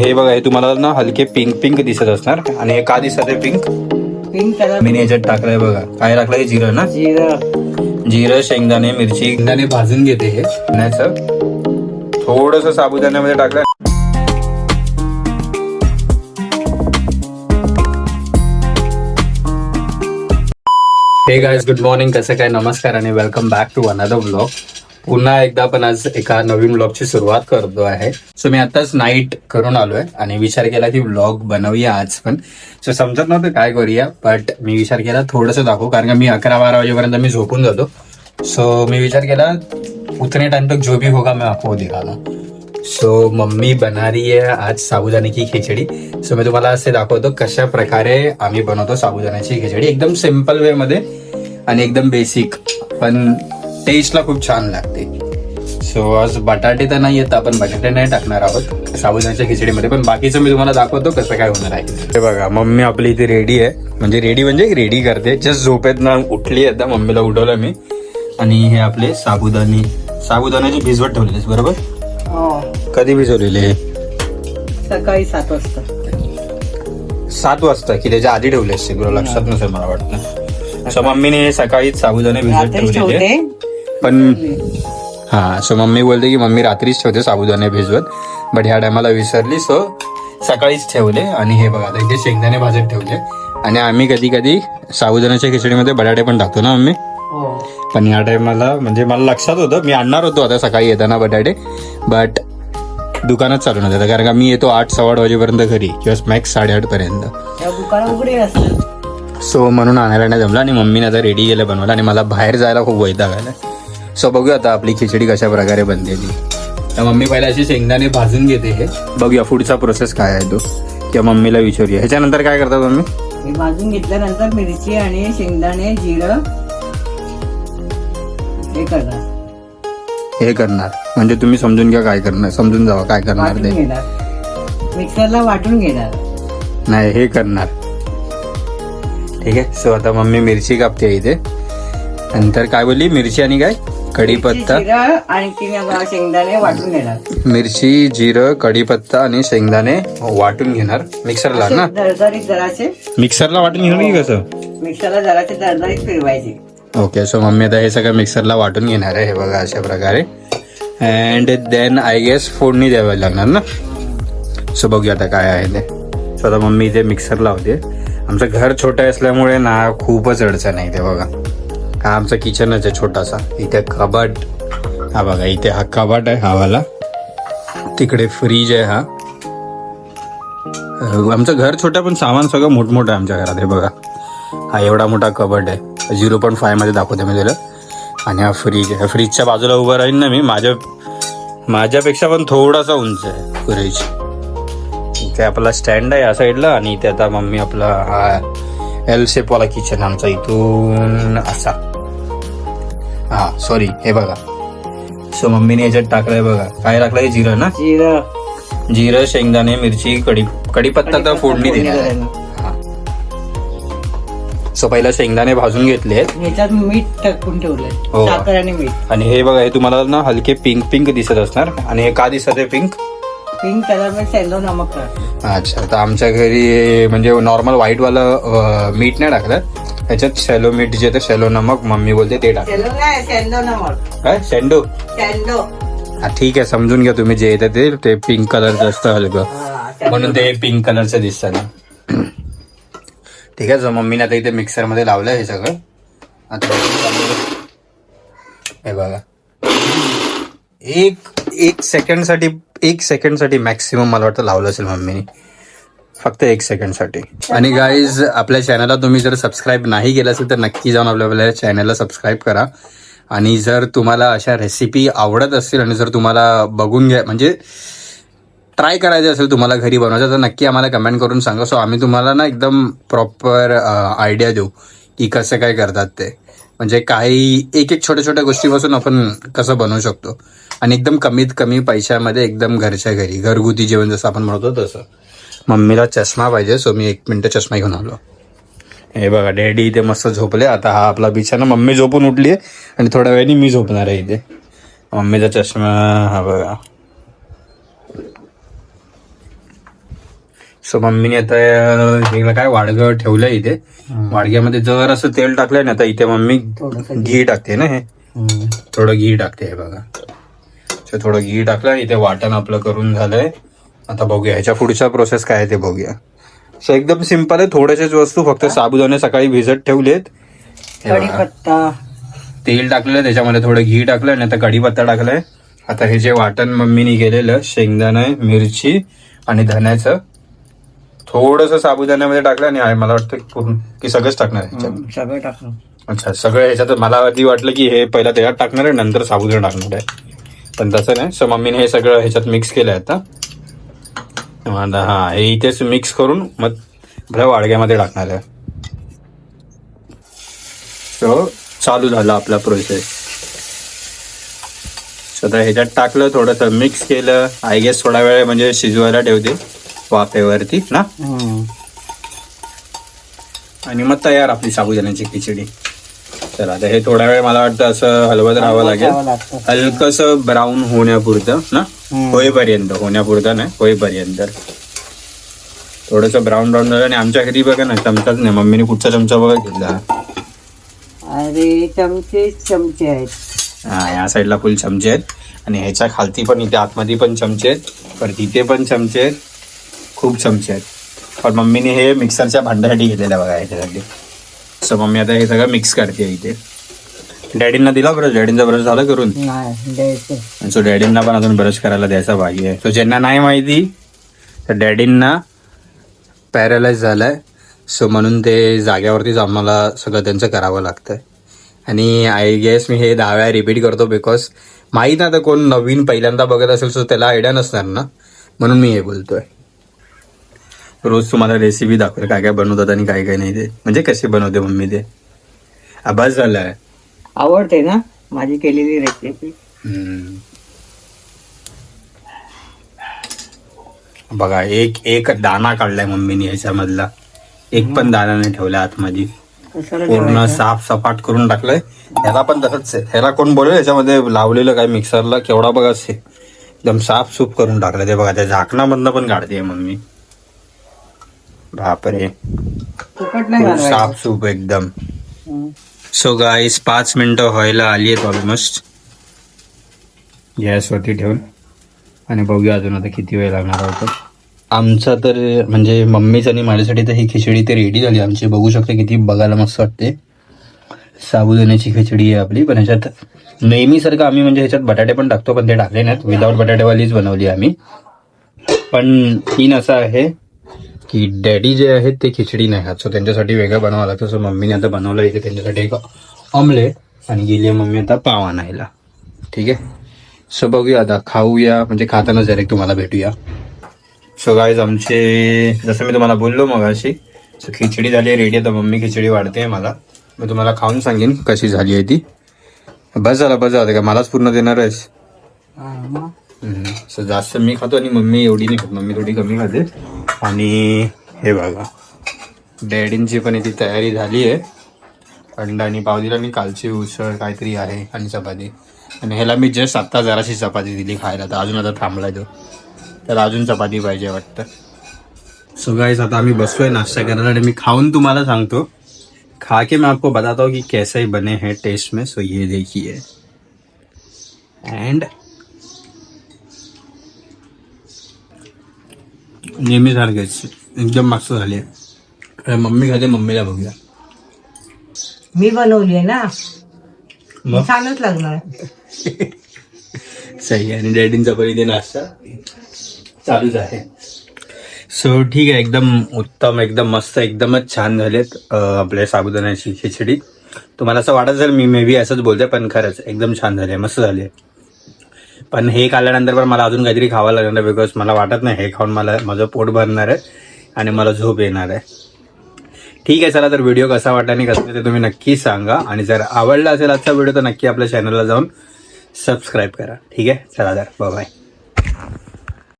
हे बघा हे तुम्हाला ना हलके पिंक पिंक दिसत असणार. आणि हे का दिसत आहे पिंक पिंक कलर. मी याच्यात टाकलंय बघा. काय टाकलंय? जिरं ना? जिरं. जिरं शेंगदाणे मिरची. शेंगदाणे भाजून घेते हे. थोडस साबुदाण्यामध्ये टाकलं हे गायज गुड मॉर्निंग कसं काय? नमस्कार आणि welcome back to another blog पुन्हा एकदा पण आज एका नवीन ब्लॉगची सुरुवात करतो आहे. सो मी आताच नाईट करून आलोय आणि विचार केला की ब्लॉग बनवूया आज पण. सो समजत नव्हतं काय करूया बट मी विचार केला थोडंसं दाखवू कारण का मी अकरा बारा वाजेपर्यंत मी झोपून जातो. सो मी विचार केला उतने टाइम तक जो भी होगा मैं आपको दिखाला सो मम्मी बना रही है आज साबुदाणे की खिचडी. सो मी तुम्हाला असे दाखवतो कशा प्रकारे आम्ही बनवतो साबुदाण्याची खिचडी. एकदम सिंपल वे मध्ये आणि एकदम बेसिक पण टेस्टला खूप छान लागते. सो आज बटाटे तर नाही येत आपण बटाटे नाही टाकणार आहोत. साबुदाण्याच्या खिचडीमध्ये पण बाकीचं मी तुम्हाला दाखवतो कसं काय होणार आहे. हे बघा मम्मी आपली इथे रेडी आहे. म्हणजे रेडी म्हणजे रेडी करते. जस्ट झोपेत ना उठली आता मम्मीला उठवलं मी. आणि हे आपले साबुदाणे साबुदाण्याचे भिजवत ठेवलेले बरोबर? हो. कधी भिजवलेले सकाळी सात वाजता. सात वाजता की त्याच्या आधी ठेवले असते तुला लक्षात नसेल मला वाटतं. सो मम्मीने सकाळी साबुदाणे भिजत ठेवलेले ठेवते पण हा सो मम्मी बोलते की मम्मी रात्रीच ठेवते साबुदाणे भिजवत. बट ह्या टायमाला विसरली सो सकाळीच ठेवले. आणि हे बघा इथे शेंगदाणे भाजत ठेवले. आणि आम्ही कधी कधी साबुदाण्याच्या खिचडीमध्ये बटाटे पण टाकतो ना मम्मी? हो. पण या टायमाला म्हणजे मला लक्षात होतं मी आणणार होतो आता सकाळी येताना बटाटे. बट दुकानात चालू नव्हतं कारण का मी येतो आठ सव्वा आठ वाजेपर्यंत घरी किंवा मॅक्स साडेआठ पर्यंत. सो म्हणून आणायला नाही जमलं आणि मम्मीने आता रेडी केलं बनवायला आणि मला बाहेर जायला खूप वैताग आला. सो बघूया आता आपली खिचडी कशा प्रकारे बनते ती. तर मम्मी पहिला अशी शेंगदाणे भाजून घेते हे. बघूया पुढचा प्रोसेस काय आहे तो. किंवा मम्मीला विचारूया. ह्याच्यानंतर काय करतात मम्मी? हे भाजून घेतल्यानंतर मिरची आणि शेंगदाणे जिरं हे करणार. हे करणार. म्हणजे तुम्ही समजून घ्या काय करणार समजून जावा काय करणार वाटून ते. घेणार. मिक्सरला वाटून घेणार. नाही हे करणार. ठीक आहे. सो आता मम्मी मिरची कापते इथे. नंतर काय बोलली? मिरची आणि काय? कढीपत्ता. जिरं आणि तीन शेंगदाणे वाटून घेणार मिरची जिरं कढीपत्ता आणि शेंगदाणे वाटून घेणार. मिक्सरला ना? असे दरदरीत जराचे मिक्सरला वाटून घेणार की कसं? मिक्सरला जराचे दरदरीत फिरवायचे. ओके सो मम्मी आता हे सगळं मिक्सरला वाटून घेणार आहे हे बघा अशा प्रकारे. अँड देन आय गेस फोडणी द्यावी लागणार ना? सो बघूया आता काय आहे ते. सो आता मम्मी इथे मिक्सर लावते आमचं घर छोटं असल्यामुळे ना खूपच अडचण आहे ते बघा. हा आमचं किचनच आहे छोटासा. इथे कबाट हा बघा इथे हा कबाट आहे हा वाला. तिकडे फ्रीज आहे हा. आमचं घर छोटं पण सामान सगळं मोठमोठं आहे आमच्या घरात हे बघा. हा एवढा मोठा कबड आहे. झिरो पॉईंट फायमध्ये दाखवते मी त्याला आणि हा फ्रीज आहे. फ्रीजच्या बाजूला उभं राहील ना मी माझ्या माझ्यापेक्षा पण थोडासा उंच आहे फ्रीज इथे आपला स्टँड आहे या साईडला आणि इथे आता मम्मी आपला हा एल शेपवाला किचन आमचा इथून असा. हा सॉरी हे बघा. सो मम्मीने याच्यात टाकलंय बघा. काय टाकलंय? जिरं ना? जिरं. जिरं शेंगदाणे मिरची कढी कढीपत्ता तर फोडणी देणार. आहे सो पहिला शेंगदाणे भाजून घेतले. ह्याच्यात मीठ टाकून ठेवलंय. हो. साखर आणि मीठ. आणि हे बघा हे तुम्हाला ना हलके पिंक पिंक दिसत असणार. आणि हे का दिसत आहे पिंक पिंक कलर में सेंदो नमक टाक अच्छा तर आमच्या घरी म्हणजे नॉर्मल व्हाईट वालं अं, मीठ नाही टाकलं. त्याच्यात शॅलो मीठ जे शॅलो नमक मम्मी बोलते ते टाक. काय? शेंडू हा ठीक आहे समजून घ्या तुम्ही जे येतं ते ते पिंक कलरचं असतं हलकं. म्हणून ते पिंक कलरचं दिसतं ना. ठीक आहे जो मम्मीने आता इथे मिक्सरमध्ये लावलं हे सगळं. आता हे बघा. एक एक सेकंडसाठी एक सेकंडसाठी मॅक्सिमम मला वाटतं लावलं असेल मम्मीने. फक्त एक सेकंडसाठी आणि गाईज आपल्या चॅनलला तुम्ही जर सबस्क्राईब नाही केलं असेल तर नक्की जाऊन आपल्या आपल्या चॅनलला सबस्क्राईब करा. आणि जर तुम्हाला अशा रेसिपी आवडत असतील आणि जर तुम्हाला बघून घ्या म्हणजे ट्राय करायचं असेल तुम्हाला घरी बनवायचं तर नक्की आम्हाला कमेंट करून सांगा. सो आम्ही तुम्हाला ना एकदम प्रॉपर आयडिया देऊ की कसं काय करतात ते. म्हणजे काही एक एक छोट्या छोट्या गोष्टीपासून आपण कसं बनवू शकतो. आणि एकदम कमीत कमी पैशामध्ये एकदम घरच्या घरी घरगुती जेवण जसं आपण म्हणतो तसं. मम्मीला चष्मा पाहिजे सो मी एक मिनटं चष्मा घेऊन आलो. हे बघा डॅडी इथे मस्त झोपले. आता हा आपला बिछाना. मम्मी झोपून उठली आहे आणि थोड्या वेळाने मी झोपणार आहे इथे. मम्मीचा चष्मा हा बघा. सो मम्मीने आता अं, हे काय वाडगं ठेवलंय इथे. वाडग्यामध्ये जर असं तेल टाकलंय ना तर इथे मम्मी घी. टाकते ना हे. थोडं घी टाकते हे बघा. So, थोडं घी टाकलं इथे वाटण आपलं करून झालंय. आता बघूया. ह्याच्या पुढचा प्रोसेस काय आहे ते बघूया. सो एकदम सिंपल आहे. थोड्याशाच वस्तू फक्त साबुदाणे सकाळी भिजत ठेवलेत. हे बघा. कढीपत्ता. तेल टाकलं त्याच्यामध्ये थोडं घी टाकलं नाही तर कढीपत्ता टाकलाय. आता हे जे वाटण मम्मीने केलेलं शेंगदाणा मिरची आणि धण्याचं थोडस साबुदाण्यामध्ये टाकलं आणि आहे मला वाटतं की पूर्ण की सगळंच टाकणार आहे ह्याच्यात. सगळं टाकलं. अच्छा सगळं ह्याच्यात मला आधी वाटलं की हे पहिला त्याच्यात टाकणार आहे नंतर साबुदाणा टाकणार आहे. पण तसं नाही. सो मम्मीने हे सगळं ह्याच्यात मिक्स केलंय आता. आता हा हे इथेच मिक्स करून मग आपल्या वाडग्यामध्ये टाकणार आहे. सो चालू झाला आपला प्रोसेस आता ह्याच्यात टाकलं थोडंसं मिक्स केलं. आय गेस थोडा वेळ म्हणजे शिजवायला ठेवते. वाफेवरती ना? आणि मग तयार आपली साबुदाण्याची खिचडी. चला आता हे थोडा वेळ मला वाटतं असं हलवत राहावं लागेल. हलकस ब्राऊन होण्यापुरतं ना? होईपर्यंत होण्यापुरतं नाही होईपर्यंत. थोडस ब्राऊन ब्राऊन झालं आणि आमच्या घरी बघा ना चमचाच नाही. मम्मीने कुठचा चमचा बघा घेतला? अरे चमचे चमचे आहेत. हा या साईडला फुल चमचे आहेत. आणि ह्याच्या खालती पण इथे आतमध्ये पण चमचे आहेत. परत इथे पण चमचे आहेत. खूप चमचे आहेत. पण मम्मीने हे मिक्सरच्या भांड्यासाठी घेतलेलं आहे बघा ह्याच्यासाठी. सो मम्मी आता हे सगळं मिक्स करते इथे. डॅडींना दिला बरं डॅडींचा ब्रश झाला करून? सो डॅडींना पण अजून ब्रश करायला द्यायचा बाकी आहे. सो ज्यांना नाही माहिती तर डॅडींना पॅरालाइज झालाय. सो म्हणून ते जाग्यावरतीच आम्हाला सगळं त्यांचं करावं लागतंय. आणि आय गेस मी हे दहा वेळा रिपीट करतो बिकॉज माहीत ना आता कोण नवीन पहिल्यांदा बघत असेल सो त्याला आयडिया नसणार ना. म्हणून मी हे बोलतोय. रोज तुम्हाला रेसिपी दाखवेल काय काय बनवतात आणि काय काय नाही ते. म्हणजे कशी बनवते मम्मी ते? आभास झालाय. आवडते ना माझी केलेली रेसिपी. बघा एक एक दाना काढलाय मम्मीने ह्याच्यामधला एक पण दाना नाही ठेवला आतमध्ये. पूर्ण? साफ सपाट करून टाकलंय. ह्याला पण तसंच आहे. ह्याला कोण बोलेल ह्याच्यामध्ये लावलेलं काय मिक्सरला केवढा बघा एकदम साफ सूप करून टाकलं ते बघा त्या झाकणामधनं पण काढते मम्मी. बापरे. साफ सूप एकदम. सो गाईस पाच मिनिटं व्हायला आली आहेत ऑलमोस्ट गॅसवरती ठेवून. आणि बघूया अजून आता किती वेळ लागणार होतं आमचा तर म्हणजे मम्मीच आणि माझ्यासाठी तर ही खिचडी ते रेडी झाली. आमची बघू शकते किती बघायला मस्त वाटते. साबुदाण्याची खिचडी आहे आपली पण ह्याच्यात नेहमीसारखं आम्ही म्हणजे ह्याच्यात बटाटे पण टाकतो पण ते टाकले नाहीत. विदाऊट बटाटेवालीच बनवली आम्ही. पण तीन असं आहे. की डॅडी जे आहेत ते खिचडी नाही खात. सो त्यांच्यासाठी वेगळं बनवावं लागतं. सो मम्मीने आता बनवलं इथे. त्यांच्यासाठी एक ऑमलेट आणि गेली आहे मम्मी आता पाव आणायला. ठीक आहे? सो बघूया आता. खाऊया. म्हणजे खाताना डायरेक्ट तुम्हाला भेटूया. सो गाईज आमचे जसं मी तुम्हाला बोललो मग अशी सो खिचडी झाली रेडी आता मम्मी खिचडी वाढते मला. मी तुम्हाला खाऊन सांगेन कशी झाली आहे ती. बस झाला बस झालं. का मलाच पूर्ण देणार आहेस. सो जास्त मी खातो आणि मम्मी एवढी नाही खात. मम्मी थोडी कमी खाते. आणि हे बघा. डॅडींची पण इथे तयारी झाली आहे. अंडा आणि पाव दिला आणि कालची उसळ काहीतरी आहे आणि चपाती. आणि ह्याला मी जस्ट आत्ता जराशी चपाती दिली खायला. तर अजून आता थांबलाय तो. तर अजून चपाती पाहिजे वाटतं. सो आता आम्ही बसलोय नाश्ता करायला आणि मी खाऊन तुम्हाला सांगतो. खा के मैं आपको बताता हूँ कि कैसे बने हैं टेस्ट में. सो ये देखिए. एंड नेहमी सारखेच एकदम मस्त झाले. मम्मी खाते मम्मीला बघूया. मी बनवली आहे ना मग? छानच लागणार. सही आहे. आणि डॅडींचा इथे नाश्ता चालूच आहे. सो ठीक आहे. एकदम उत्तम एकदम मस्त एकदमच छान झालेत आपल्या साबुदाण्याची खिचडी. तुम्हाला असं वाटत असेल मी मे बी असंच बोलतोय पण खरंच एकदम छान झाले मस्त झाले पण हे खाल्ल्यानंतर पण मला अजून काहीतरी खावं लागणार बिकॉज मला वाटत नाही हे खाऊन मला माझं पोट भरणार आहे आणि मला झोप येणार आहे. ठीक आहे चला तर व्हिडिओ कसा वाटला आणि कसं ते तुम्ही नक्की सांगा. आणि जर आवडला असेल आजचा व्हिडिओ तर नक्की आपल्या चॅनलला जाऊन सबस्क्राईब करा. ठीक आहे? चला तर बाय